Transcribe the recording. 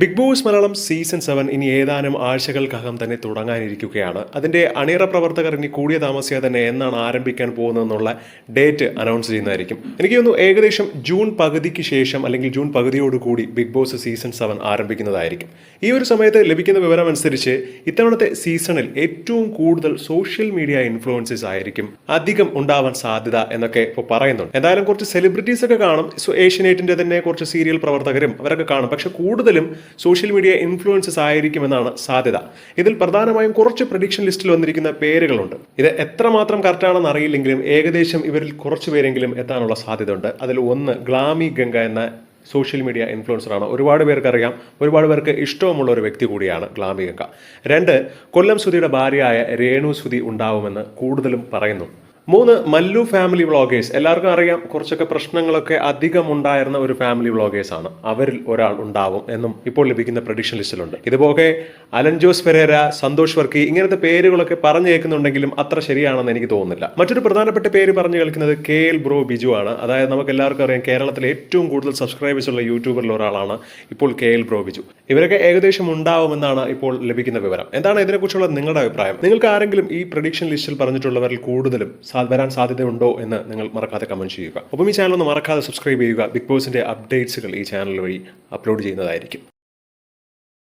Bigg Boss Malayalam season seven ഇനി ഏതാനും ആഴ്ചകൾക്കകം തന്നെ തുടങ്ങാനിരിക്കുകയാണ്. അതിന്റെ അണിയറ പ്രവർത്തകർ ഇനി കൂടിയ താമസിയാതെ തന്നെ എന്നാണ് ആരംഭിക്കാൻ പോകുന്നതെന്നുള്ള ഡേറ്റ് അനൗൺസ് ചെയ്യുന്നതായിരിക്കും. എനിക്ക് തോന്നുന്നു ഏകദേശം ജൂൺ പകുതിക്ക് ശേഷം അല്ലെങ്കിൽ ജൂൺ പകുതിയോടുകൂടി ബിഗ് ബോസ് സീസൺ സെവൻ ആരംഭിക്കുന്നതായിരിക്കും. ഈ ഒരു സമയത്ത് ലഭിക്കുന്ന വിവരം അനുസരിച്ച് ഇത്തവണത്തെ സീസണിൽ ഏറ്റവും കൂടുതൽ സോഷ്യൽ മീഡിയ ഇൻഫ്ലുവൻസസ് ആയിരിക്കും അധികം ഉണ്ടാവാൻ സാധ്യത എന്നൊക്കെ ഇപ്പോൾ പറയുന്നുണ്ട്. എന്തായാലും കുറച്ച് സെലിബ്രിറ്റീസ് ഒക്കെ കാണും. ഏഷ്യനേറ്റിന്റെ തന്നെ കുറച്ച് സീരിയൽ പ്രവർത്തകരും അവരൊക്കെ കാണും. പക്ഷെ കൂടുതലും സോഷ്യൽ മീഡിയ ഇൻഫ്ലുവൻസസ് ആയിരിക്കുമെന്നാണ് സാധ്യത. ഇതിൽ പ്രധാനമായും കുറച്ച് പ്രഡിക്ഷൻ ലിസ്റ്റിൽ വന്നിരിക്കുന്ന പേരുകളുണ്ട്. ഇത് എത്രമാത്രം കറക്റ്റാണെന്ന് അറിയില്ലെങ്കിലും ഏകദേശം ഇവരിൽ കുറച്ച് പേരെങ്കിലും എത്താനുള്ള സാധ്യത ഉണ്ട് അതിൽ ഒന്ന് ഗ്ലാമി ഗംഗ എന്ന സോഷ്യൽ മീഡിയ ഇൻഫ്ലുവൻസറാണ് ഒരുപാട് പേർക്ക് അറിയാം ഒരുപാട് പേർക്ക് ഇഷ്ടവുമുള്ള ഒരു വ്യക്തി കൂടിയാണ് ഗ്ലാമി ഗംഗ. രണ്ട് കൊല്ലം സുധിയുടെ ഭാര്യയായ രേണു സുധി ഉണ്ടാവുമെന്ന് കൂടുതലും പറയുന്നു. മൂന്ന് മല്ലു ഫാമിലി വ്ളോഗേഴ്സ് എല്ലാവർക്കും അറിയാം കുറച്ചൊക്കെ പ്രശ്നങ്ങളൊക്കെ അധികം ഉണ്ടായിരുന്ന ഒരു ഫാമിലി വ്ളോഗേഴ്സ് ആണ്. അവരിൽ ഒരാൾ ഉണ്ടാവും എന്നും ഇപ്പോൾ ലഭിക്കുന്ന പ്രഡിക്ഷൻ ലിസ്റ്റിലുണ്ട് ഇതുപോലെ അലൻ ജോസ് പെരേര സന്തോഷ് വർക്കി ഇങ്ങനത്തെ പേരുകളൊക്കെ പറഞ്ഞു കേൾക്കുന്നുണ്ടെങ്കിലും അത്ര ശരിയാണെന്ന് എനിക്ക് തോന്നുന്നില്ല. മറ്റൊരു പ്രധാനപ്പെട്ട പേര് പറഞ്ഞു കേൾക്കുന്നത് കെ എൽ ബ്രോ ബിജു ആണ്. അതായത് നമുക്ക് എല്ലാവർക്കും അറിയാം കേരളത്തിലെ ഏറ്റവും കൂടുതൽ സബ്സ്ക്രൈബേഴ്സ് ഉള്ള യൂട്യൂബറിൽ ഒരാളാണ് ഇപ്പോൾ കെ എൽ ബ്രോ ബിജു. ഇവരൊക്കെ ഏകദേശം ഉണ്ടാവുമെന്നാണ് ഇപ്പോൾ ലഭിക്കുന്ന വിവരം. എന്താണ് ഇതിനെക്കുറിച്ചുള്ള നിങ്ങളുടെ അഭിപ്രായം? നിങ്ങൾക്ക് ആരെങ്കിലും ഈ പ്രഡിക്ഷൻ ലിസ്റ്റിൽ പറഞ്ഞിട്ടുള്ളവരിൽ കൂടുതലും വരാൻ സാധ്യതയുണ്ടോ എന്ന് നിങ്ങൾ മറക്കാതെ കമന്റ് ചെയ്യുക. ഒപ്പം ഈ ചാനൽ ഒന്ന് മറക്കാതെ സബ്സ്ക്രൈബ് ചെയ്യുക. ബിഗ് ബോസിന്റെ അപ്ഡേറ്റ്സുകൾ ഈ ചാനൽ വഴി അപ്ലോഡ് ചെയ്യുന്നതായിരിക്കും.